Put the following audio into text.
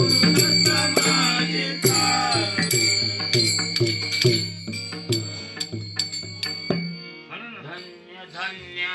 धन्य धन्य